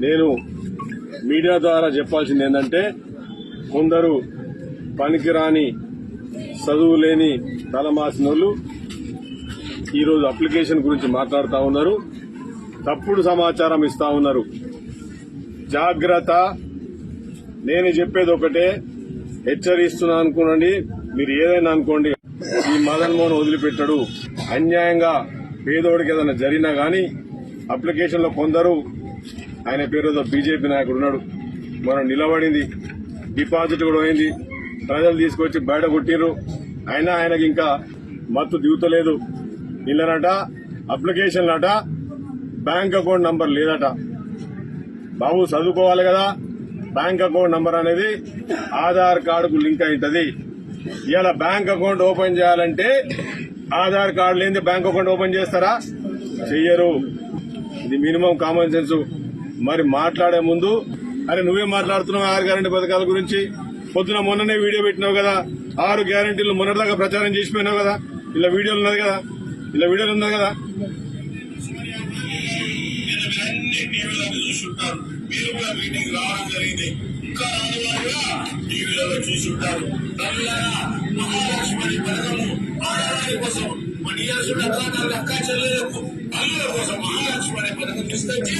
నేను మీడియా ద్వారా చెప్పాల్సింది ఏంటంటే కొందరు పనికిరాని చదువు లేని తలమాసినోళ్ళు ఈరోజు అప్లికేషన్ గురించి మాట్లాడుతూ ఉన్నారు. తప్పుడు సమాచారం ఇస్తా ఉన్నారు. జాగ్రత్త. నేను చెప్పేది ఒకటే హెచ్చరిస్తున్నా అనుకోనండి. మీరు ఏదైనా అనుకోండి ఈ మదన్ మోహన్ వదిలిపెట్టడు. అన్యాయంగా పేదోడికి ఏదైనా జరిగినా గాని అప్లికేషన్లో కొందరు ఆయన పేరుతో బీజేపీ నాయకుడు ఉన్నాడు. మనం నిలబడింది. డిపాజిట్ కూడా అయింది ప్రజలు తీసుకొచ్చి బయట కొట్టిర్రు. అయినా ఆయనకి ఇంకా మత్తు దిగుతలేదు. ఇల్లనట అప్లికేషన్లట బ్యాంక్ అకౌంట్ నంబర్ లేదట. బాబు చదువుకోవాలి కదా. బ్యాంక్ అకౌంట్ నంబర్ అనేది ఆధార్ కార్డుకు లింక్ అయింటది ఇలా బ్యాంక్ అకౌంట్ ఓపెన్ చేయాలంటే ఆధార్ కార్డు లేని బ్యాంక్ అకౌంట్ ఓపెన్ చేస్తారా? చెయ్యరు. ఇది మినిమం కామన్ సెన్స్. మరి మాట్లాడే ముందు అరే నువ్వే మాట్లాడుతున్నావు ఆరు గ్యారంటీ పథకాల గురించి? పొద్దున మొన్ననే వీడియో పెట్టినావు కదా ఆరు గ్యారంటీలు మొన్నటిదాకా ప్రచారం చేసిపోయినావు కదా ఇలా వీడియోలు ఉన్నది కదా ఇలా వీడియోలు ఉన్నది కదా. మహాలక్ష్మి అనే పథకం తీసుకొచ్చి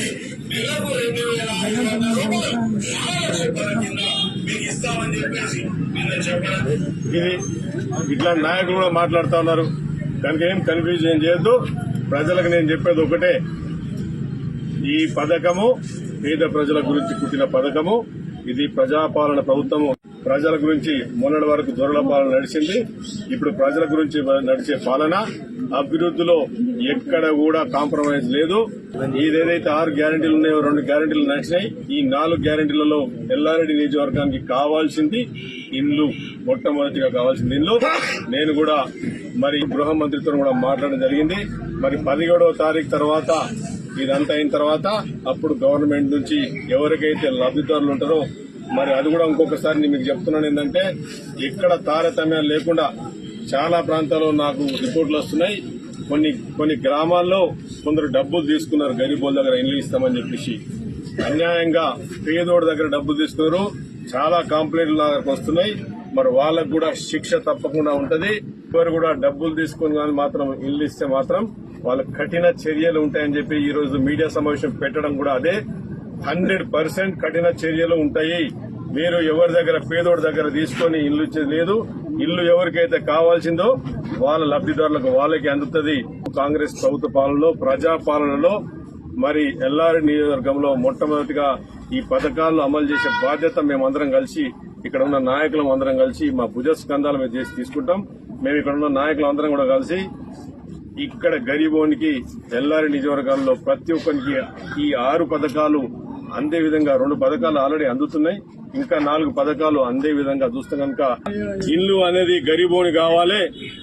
నెలకు రెండు వేల ఐదు వందల రూపాయలు కింద మీకు ఇస్తామని చెప్పేసి నిన్న చెప్పడం ఇది ఇట్లా నాయకులు కూడా మాట్లాడుతూ ఉన్నారు. కనుక ఏం కన్ఫ్యూజ్ ఏం చేయొద్దు. ప్రజలకు నేను చెప్పేది ఒకటే. ఈ పథకము పేద ప్రజల గురించి పుట్టిన పథకము. ఇది ప్రజాపాలన ప్రభుత్వము. ప్రజల గురించి మొన్నటి వరకు దొరల పాలన నడిచింది. ఇప్పుడు ప్రజల గురించి నడిచే పాలన అభివృద్ధిలో ఎక్కడ కూడా కాంప్రమైజ్ లేదు. ఇదేదైతే ఆరు గ్యారంటీలు ఉన్నాయో రెండు గ్యారంటీలు నడిచినాయి. ఈ నాలుగు గ్యారంటీలలో ఎల్లారెడ్డి నియోజకవర్గానికి కావాల్సింది ఇండ్లు మొట్టమొదటిగా కావాల్సింది ఇండ్లు. నేను కూడా మరి గృహ మంత్రితో కూడా మాట్లాడడం జరిగింది. మరి పదిహేడవ తారీఖు తర్వాత ఇదంతా అయిన తర్వాత అప్పుడు గవర్నమెంట్ నుంచి ఎవరికైతే లబ్దిదారులు ఉంటారో మరి అది కూడా ఇంకొకసారి నేను మీకు చెప్తున్నాను ఏంటంటే ఎక్కడ తారతమ్యం లేకుండా చాలా ప్రాంతాల్లో నాకు రిపోర్ట్లు వస్తున్నాయి. కొన్ని కొన్ని గ్రామాల్లో కొందరు డబ్బులు తీసుకున్నారు గరీబోల దగ్గర ఇల్లు ఇస్తామని చెప్పేసి. అన్యాయంగా పేదోడి దగ్గర డబ్బులు తీసుకున్నారు. చాలా కంప్లైంట్లు నా దగ్గరకు వస్తున్నాయి. మరి వాళ్ళకు కూడా శిక్ష తప్పకుండా ఉంటది. ఎవరు కూడా డబ్బులు తీసుకుని కానీ మాత్రం ఇల్లు ఇస్తే మాత్రం వాళ్ళ కఠిన చర్యలు ఉంటాయని చెప్పి ఈ రోజు మీడియా సమావేశం పెట్టడం కూడా అదే. హండ్రెడ్ పర్సెంట్ కఠిన చర్యలు ఉంటాయి. మీరు ఎవరి దగ్గర పేదోడి దగ్గర తీసుకొని ఇల్లు ఇచ్చేది లేదు. ఇల్లు ఎవరికైతే కావాల్సిందో వాళ్ళ లబ్ధిదారులకు వాళ్ళకి అందుతుంది. కాంగ్రెస్ ప్రభుత్వ పాలనలో ప్రజా పాలనలో మరి ఎల్ఆర్ నియోజకవర్గంలో మొట్టమొదటిగా ఈ పథకాలను అమలు చేసే బాధ్యత మేమందరం కలిసి ఇక్కడ ఉన్న నాయకులం అందరం కలిసి మా భుజ స్కందాల మీద చేసి తీసుకుంటాం. మేము ఇక్కడ ఉన్న నాయకులు అందరం కూడా కలిసి ఇక్కడ గరీబోనికి ఎల్లారి నియోజకవర్గాల్లో ప్రతి ఒక్కరికి ఈ ఆరు పథకాలు అందే విధంగా రెండు పథకాలు ఆల్రెడీ అందుతున్నాయి. ఇంకా నాలుగు పథకాలు అందే విధంగా చూస్తే కనుక ఇల్లు అనేది గరీబోని కావాలి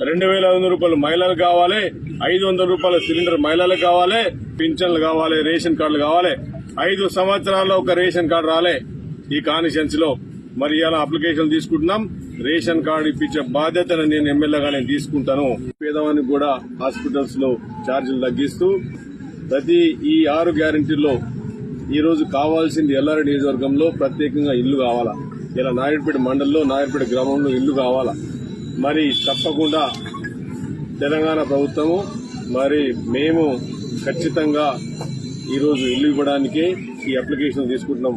రెండు వేల ఐదు వందల రూపాయలు మహిళలు కావాలి ఐదు వందల రూపాయల సిలిండర్ మహిళలకు కావాలి పింఛన్లు కావాలి రేషన్ కార్డులు కావాలి. ఐదు సంవత్సరాల్లో ఒక రేషన్ కార్డు రాలే ఈ కాన్స్టిట్యున్సీ లో. మరి ఇలా అప్లికేషన్ తీసుకుంటున్నాం. రేషన్ కార్డు ఇప్పించే బాధ్యతను నేను ఎమ్మెల్యేగా నేను తీసుకుంటాను. పేదవానికి కూడా హాస్పిటల్స్లో ఛార్జీలు తగ్గిస్తూ ప్రతి ఈ ఆరు గ్యారంటీల్లో ఈరోజు కావాల్సింది ఎల్లారెడ్డి నియోజకవర్గంలో ప్రత్యేకంగా ఇల్లు కావాలా? ఇలా నాయుడుపేట మండలంలో నాయుడుపేట గ్రామంలో ఇల్లు కావాలా? మరి తప్పకుండా తెలంగాణ ప్రభుత్వము మరి మేము ఖచ్చితంగా ఈరోజు ఇల్లు ఇవ్వడానికి ఈ అప్లికేషన్ తీసుకుంటున్నాం.